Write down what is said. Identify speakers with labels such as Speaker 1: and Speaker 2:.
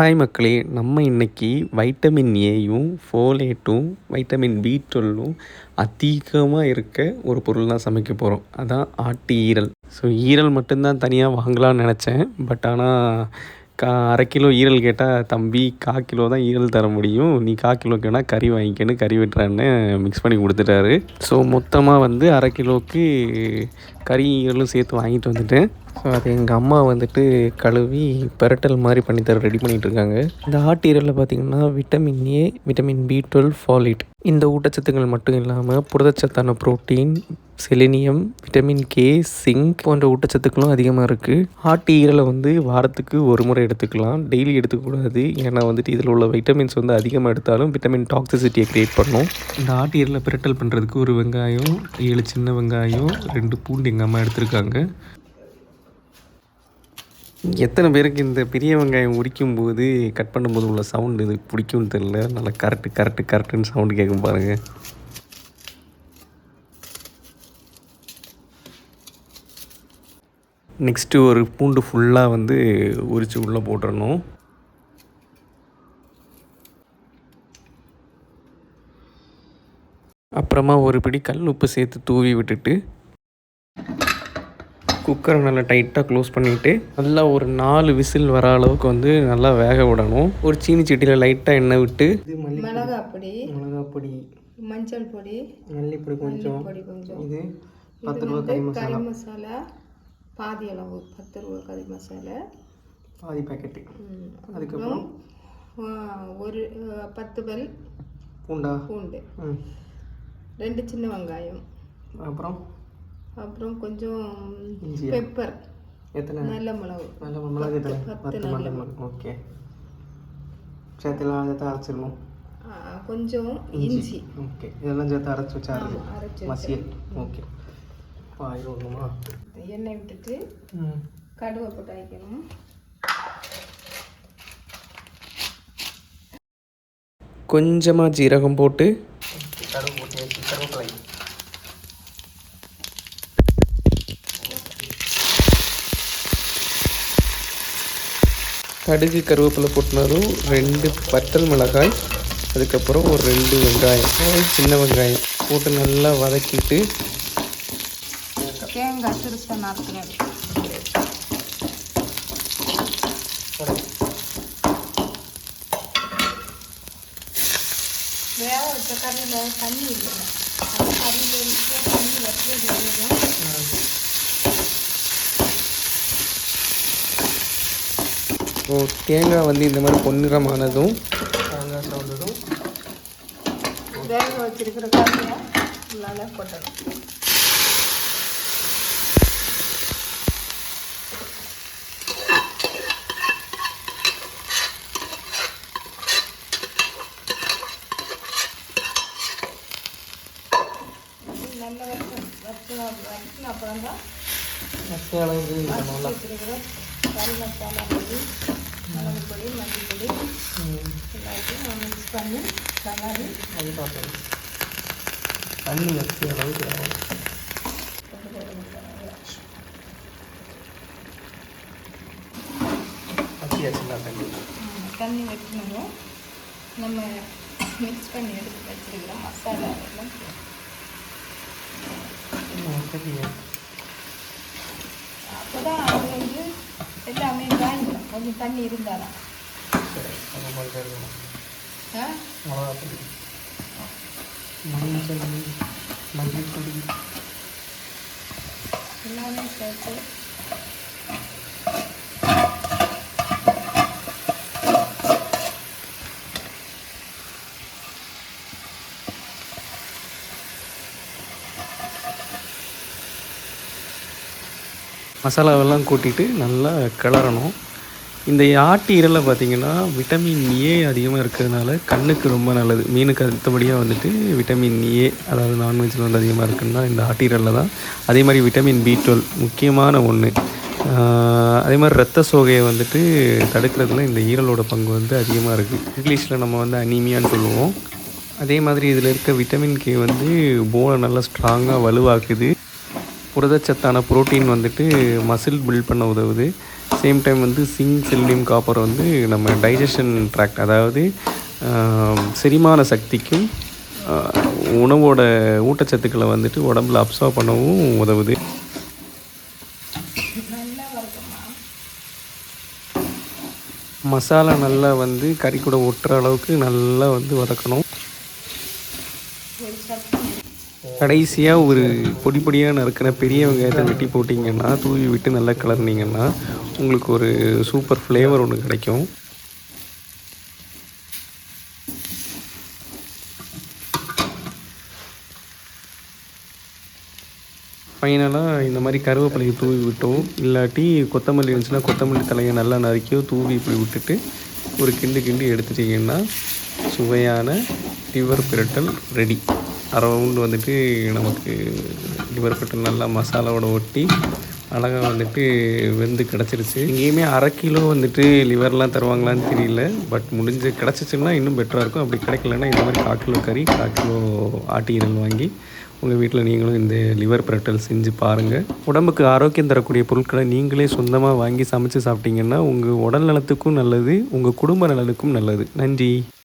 Speaker 1: Hi மக்களே நம்ம இன்றைக்கி வைட்டமின் ஏயும் ஃபோலேட்டும் வைட்டமின் பி டுவெல்லும் அதிகமாக இருக்க ஒரு பொருள் தான் சமைக்க போகிறோம் அதான் ஆட்டு ஈரல். ஸோ ஈரல் மட்டும்தான் தனியாக வாங்கலாம்னு நினச்சேன். பட் ஆனால் கா அரை கிலோ ஈரல் கேட்டால் தம்பி கா கிலோ தான் ஈரல் தர முடியும். நீ கா கிலோக்கு வேணால் கறி வாங்கிக்கன்னு கறி வெட்டுறான்னு மிக்ஸ் பண்ணி கொடுத்துட்டாரு. ஸோ மொத்தமாக வந்து அரை கிலோவுக்கு கறி ஈரலும் சேர்த்து வாங்கிட்டு வந்துட்டேன். ஸோ அது எங்கள் அம்மா வந்துட்டு கழுவி பெரட்டல் மாதிரி பண்ணி தர ரெடி பண்ணிகிட்டு இருக்காங்க. இந்த ஆட்டீரலில் பார்த்திங்கன்னா vitamin A vitamin B twelve folate இந்த ஊட்டச்சத்துக்கள் மட்டும் இல்லாமல் புரதச்சத்தான protein selenium vitamin K zinc போன்ற ஊட்டச்சத்துக்களும் அதிகமாக இருக்குது ஆட்டு ஈரலை வந்து வாரத்துக்கு ஒரு முறை எடுத்துக்கலாம். டெய்லி எடுத்துக்கூடாது. ஏன்னா வந்துட்டு இதில் உள்ள வைட்டமின்ஸ் வந்து அதிகமாக எடுத்தாலும் விட்டமின் டாக்ஸிசிட்டியை க்ரியேட் பண்ணும். இந்த ஆட்டு ஈரலை பிரட்டல் பண்ணுறதுக்கு ஒரு வெங்காயம் ஏழு சின்ன வெங்காயம் ரெண்டு பூண்டு எங்கள் அம்மா எடுத்திருக்காங்க. எத்தனை பேருக்கு இந்த பெரிய வெங்காயம் உரிக்கும் போது கட் பண்ணும்போது உள்ள சவுண்டு இது பிடிக்கும்னு தெரில நல்லா கரெக்டு கரெக்டு கரெக்டுன்னு சவுண்டு கேட்கும் பாருங்கள் நெக்ஸ்ட்டு ஒரு பூண்டு ஃபுல்லாக வந்து உரித்து உள்ளே போட்டுடணும் அப்புறமா ஒரு பிடி கல் உப்பு சேர்த்து தூவி விட்டுட்டு குக்கரை நல்லா டைட்டாக க்ளோஸ் பண்ணிவிட்டு நல்லா ஒரு நாலு விசில் வர அளவுக்கு வந்து நல்லா வேக விடணும். ஒரு சீனி சட்டியில் லைட்டாக எண்ணெய் விட்டு இது
Speaker 2: மிளகாய் பொடி.
Speaker 1: மிளகா பொடி.
Speaker 2: மஞ்சள் பொடி.
Speaker 1: மல்லிப்பொடி கொஞ்சம்.
Speaker 2: பொடி கொஞ்சம்.
Speaker 1: இது பத்து ரூபா கறி
Speaker 2: கறி
Speaker 1: மசாலா.
Speaker 2: மசாலா. பாதி அளவு பத்து ரூபா கறி மசாலா.
Speaker 1: பாதி பேக்கெட்டு அதுக்கப்புறம்?
Speaker 2: ஒரு பத்து பல்.
Speaker 1: பூண்டா?
Speaker 2: பூண்டு. ரெண்டு சின்ன வெங்காயம்.
Speaker 1: அப்புறம்?
Speaker 2: அப்புறம் கொஞ்சம் பெப்பர்.
Speaker 1: எத்தனை?
Speaker 2: நல்ல மிளகு.
Speaker 1: நல்ல மிளகு. எத்தனை?
Speaker 2: பத்து நல்ல
Speaker 1: மிளகு. ஓகே. சேர்த்துலாம் சேர்த்து அரைச்சிடணும்
Speaker 2: கொஞ்சம் இஞ்சி.
Speaker 1: ஓகே. இதெல்லாம் சேர்த்து அரைச்சி வச்சா
Speaker 2: அரைச்சு
Speaker 1: மசியல். ஓகே. ஆயில் ஒன்றுமா
Speaker 2: எண்ணெய் விட்டுட்டு கடுவை போட்டு வைக்கணும்
Speaker 1: கொஞ்சமாக ஜீரகம் போட்டு கருவு போட்டு கருவேப்பிலை கடுகு கருவேப்பிலை போட்டுனதும் ரெண்டு பட்டல் மிளகாய் அதுக்கப்புறம் ஒரு ரெண்டு வெங்காயம் சின்ன வெங்காயம் போட்டு நல்லா வதக்கிட்டு
Speaker 2: தேங்காய் சிறுசை நறுக்கிறது வேக வச்ச கறியில் தண்ணி இல்லை அந்த கறியில் இருக்க தண்ணி வச்சு
Speaker 1: ஸோ தேங்காய் வந்து இந்த மாதிரி பொன்னிறமானதும் தேங்காய் சவுண்டதும்.
Speaker 2: வேக வச்சிருக்கிற கறியை நல்லா போட்டணும். நல்ல வச்சு வச்சு வச்சு அப்புறம் தான்
Speaker 1: நல்லா
Speaker 2: வச்சிருக்கிற கறி மசாலா மிளகு பொடி மல்லி பொடி எல்லாத்தையும் மிக்ஸ் பண்ணி கலரி
Speaker 1: அது பார்க்கணும் தண்ணி வச்சு அளவுக்கு ஆகும் தண்ணி
Speaker 2: தண்ணி வைக்கணும் நம்ம மிக்ஸ் பண்ணி எடுத்து வச்சிருக்கிற மசாலா எல்லாம் அப்போ தான் அது வந்து எல்லாமே கொஞ்சம் தண்ணி இருந்தாலும்
Speaker 1: சரி மிளகா பொடி மஞ்சள் மஞ்சள் பொடி
Speaker 2: எல்லாமே சேர்த்து.
Speaker 1: மசாலாவெல்லாம் கூட்டிட்டு நல்லா கிளறணும். இந்த ஆட்டு ஈரலை பார்த்தீங்கன்னா விட்டமின் ஏ அதிகமாக இருக்கிறதுனால கண்ணுக்கு ரொம்ப நல்லது. மீனுக்கு அடுத்தபடியாக வந்துட்டு விட்டமின் ஏ அதாவது நான்வெஜ்ஜில் வந்து அதிகமாக இருக்குன்னா இந்த ஆட்டு ஈரலில் தான். அதே மாதிரி விட்டமின் பி டுவெல் முக்கியமான ஒன்று அதே மாதிரி ரத்த சோகையை வந்துட்டு தடுக்கிறதுல இந்த ஈரலோட பங்கு வந்து அதிகமாக இருக்குது இங்கிலீஷில் நம்ம வந்து அனீமியான்னு சொல்லுவோம். அதே மாதிரி இதில் இருக்க விட்டமின் கே வந்து போனை நல்லா ஸ்ட்ராங்காக வலுவாக்குது. புரதச்சத்தான புரோட்டீன் வந்துட்டு மசில் பில்ட் பண்ண உதவுது. சேம் டைம் வந்து சிங் செல்லியம் காப்பர் வந்து நம்ம டைஜஷன் ட்ராக்ட் அதாவது செரிமான சக்திக்கும் உணவோட ஊட்டச்சத்துக்களை வந்துட்டு உடம்புல அப்சர்வ் பண்ணவும் உதவுது. மசாலா நல்லா வந்து கறி கூட ஒட்டுற அளவுக்கு நல்லா வந்து வதக்கணும். கடைசியாக ஒரு பொடி பொடியாக நறுக்கிற பெரிய வெங்காயத்தை வெட்டி போட்டிங்கன்னா தூவி விட்டு நல்லா கிளறினீங்கன்னா உங்களுக்கு ஒரு சூப்பர் ஃப்ளேவர் ஒன்று கிடைக்கும். ஃபைனலாக இந்த மாதிரி கருவேப்பிலையை தூவி விட்டோம். இல்லாட்டி கொத்தமல்லி இருந்துச்சுன்னா கொத்தமல்லி தலையை நல்லா நறுக்கியோ தூவி இப்படி விட்டுட்டு ஒரு கிண்டு கிண்டு எடுத்துட்டிங்கன்னா சுவையான லிவர் பிரட்டல் ரெடி அரை வந்துட்டு நமக்கு லிவர் பிரட்டல் நல்லா மசாலாவோட ஒட்டி அழகாக வந்துட்டு வெந்து கிடச்சிருச்சு. எங்கேயுமே அரை கிலோ வந்துட்டு லிவர்லாம் தருவாங்களான்னு தெரியல. பட் முடிஞ்சு கிடச்சிச்சுன்னா இன்னும் பெட்டராக இருக்கும். அப்படி கிடைக்கலன்னா இந்த மாதிரி கால் கிலோ கறி கால் கிலோ ஆட்டு ஈரல் வாங்கி உங்கள் வீட்டில் நீங்களும் இந்த லிவர் பிரட்டல் செஞ்சு பாருங்கள் உடம்புக்கு ஆரோக்கியம் தரக்கூடிய பொருட்களை நீங்களே சொந்தமாக வாங்கி சமைச்சு சாப்பிட்டீங்கன்னா உங்கள் உடல் நலத்துக்கும் நல்லது உங்கள் குடும்ப நலனுக்கும் நல்லது. நன்றி.